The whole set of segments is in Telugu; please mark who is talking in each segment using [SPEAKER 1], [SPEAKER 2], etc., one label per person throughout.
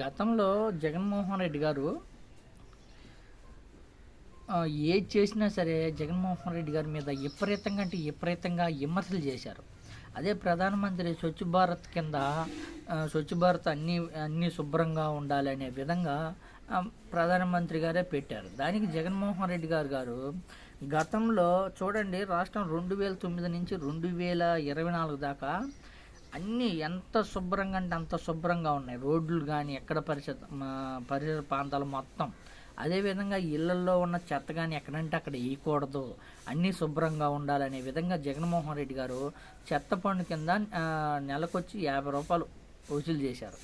[SPEAKER 1] గతంలో జగన్మోహన్ రెడ్డి గారు ఏది చేసినా సరే జగన్మోహన్ రెడ్డి గారి మీద విపరీతంగా అంటే విపరీతంగా విమర్శలు చేశారు. అదే ప్రధానమంత్రి స్వచ్ఛ భారత్ కింద స్వచ్ఛ భారత్ అన్నీ అన్నీ శుభ్రంగా ఉండాలి అనే విధంగా ప్రధానమంత్రి గారే పెట్టారు. దానికి జగన్మోహన్ రెడ్డి గారు గారు గతంలో చూడండి రాష్ట్రం రెండు వేల తొమ్మిది నుంచి రెండు వేల ఇరవై నాలుగు దాకా అన్నీ ఎంత శుభ్రంగా అంటే అంత శుభ్రంగా ఉన్నాయి. రోడ్లు కానీ ఎక్కడ పరిసర పరిసర ప్రాంతాలు మొత్తం. అదేవిధంగా ఇళ్ళలో ఉన్న చెత్త కానీ ఎక్కడంటే అక్కడ వేయకూడదు. అన్నీ శుభ్రంగా ఉండాలనే విధంగా జగన్మోహన్ రెడ్డి గారు చెత్త పన్ను కింద నెలకొచ్చి యాభై రూపాయలు వసూలు చేశారు.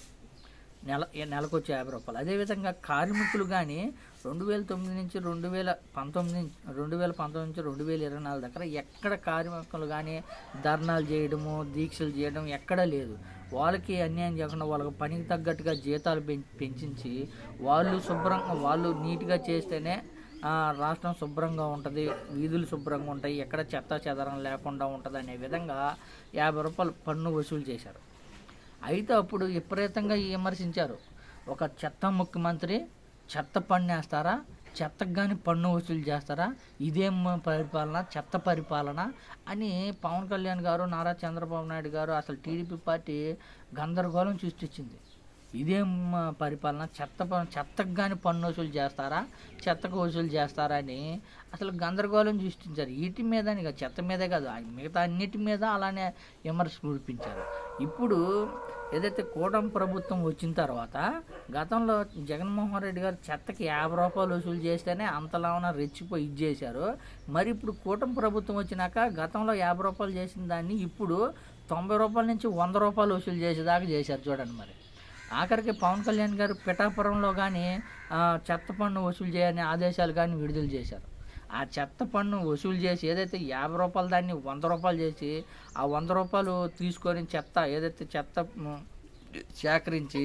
[SPEAKER 1] నెల నెలకు వచ్చే యాభై రూపాయలు. అదేవిధంగా కార్మికులు కానీ రెండు వేల తొమ్మిది నుంచి రెండు వేల పంతొమ్మిది రెండు వేల పంతొమ్మిది నుంచి రెండు వేల ఇరవై నాలుగు దగ్గర ఎక్కడ కార్మికులు కానీ ధర్నాలు చేయడము దీక్షలు చేయడం ఎక్కడా లేదు. వాళ్ళకి అన్యాయం చేయకుండా వాళ్ళకి పనికి తగ్గట్టుగా జీతాలు పెంచి పెంచించి వాళ్ళు శుభ్రంగా వాళ్ళు నీట్గా చేస్తేనే రాష్ట్రం శుభ్రంగా ఉంటుంది వీధులు శుభ్రంగా ఉంటాయి ఎక్కడ చెత్త చెదరం లేకుండా ఉంటుంది అనే విధంగా యాభై రూపాయలు పన్ను వసూలు చేశారు. అయితే అప్పుడు విపరీతంగా విమర్శించారు. ఒక చెత్త ముఖ్యమంత్రి చెత్త పన్ను వేస్తారా చెత్తకు కానీ పన్ను వసూలు చేస్తారా? ఇదేం పరిపాలన చెత్త పరిపాలన అని పవన్ కళ్యాణ్ గారు నారా చంద్రబాబు నాయుడు గారు అసలు టీడీపీ పార్టీ గందరగోళం సృష్టించింది. ఇదేం పరిపాలన. చెత్త చెత్తకు కానీ పన్ను వసూలు చేస్తారా? చెత్తకు వసూలు చేస్తారా అని అసలు గందరగోళం సృష్టించారు. వీటి మీద చెత్త మీదే కాదు మిగతా అన్నిటి మీద అలానే విమర్శ కురిపించారు ఇప్పుడు ఏదైతే కూటమి ప్రభుత్వం వచ్చిన తర్వాత గతంలో జగన్మోహన్ రెడ్డి గారు చెత్తకి యాభై రూపాయలు వసూలు చేస్తేనే అంతలాగా రెచ్చిపోయి ఇది చేశారు. మరి ఇప్పుడు కూటమి ప్రభుత్వం వచ్చినాక గతంలో యాభై రూపాయలు చేసిన దాన్ని ఇప్పుడు తొంభై రూపాయల నుంచి వంద రూపాయలు వసూలు చేసేదాకా చేశారు చూడండి మరి. ఆఖరికి పవన్ కళ్యాణ్ గారు పిఠాపురంలో కానీ చెత్త పన్ను వసూలు చేయని ఆదేశాలు కానీ విడుదల చేశారు. ఆ చెత్త పన్ను వసూలు చేసి ఏదైతే యాభై రూపాయలు దాన్ని వంద రూపాయలు చేసి ఆ వంద రూపాయలు తీసుకొని చెత్త ఏదైతే చెత్త సేకరించి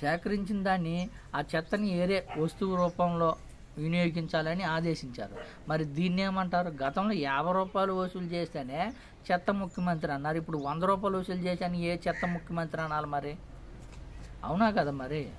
[SPEAKER 1] సేకరించిన దాన్ని ఆ చెత్తని ఏరే వస్తువు రూపంలో వినియోగించాలని ఆదేశించారు. మరి దీన్ని ఏమంటారు? గతంలో యాభై రూపాయలు వసూలు చేస్తేనే చెత్త ముఖ్యమంత్రి అన్నారు. ఇప్పుడు వంద రూపాయలు వసూలు చేశాను ఏ చెత్త ముఖ్యమంత్రి అనాలి మరి? అవునా కదా మరి?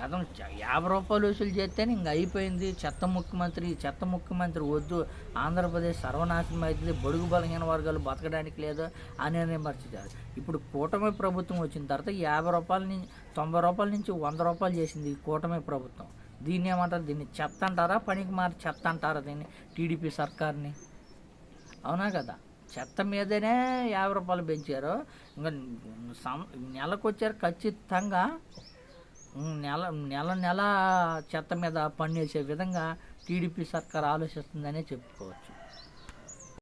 [SPEAKER 1] గతం యాభై రూపాయలు వసూలు చేస్తేనే ఇంక అయిపోయింది. చెత్త ముఖ్యమంత్రి చెత్త ముఖ్యమంత్రి వద్దు. ఆంధ్రప్రదేశ్ సర్వనాశనం అవుతుంది బడుగు బలహీన వర్గాలు బతకడానికి లేదు అని విమర్శించారు ఇప్పుడు కూటమి ప్రభుత్వం వచ్చిన తర్వాత యాభై రూపాయల నుంచి తొంభై రూపాయల నుంచి వంద రూపాయలు చేసింది ఈ కూటమి ప్రభుత్వం. దీన్ని ఏమంటారు? దీన్ని చెత్త అంటారా? పనికి మారి చెత్త అంటారా దీన్ని? టీడీపీ సర్కార్ని? అవునా కదా? చెత్త మీదనే యాభై రూపాయలు పెంచారు. ఇంకా సం నెలకు వచ్చారు ఖచ్చితంగా నెల నెల నెల చెత్త మీద పన్నేసే విధంగా టీడీపీ సర్కార్ ఆలోచిస్తుందనే చెప్పుకోవచ్చు.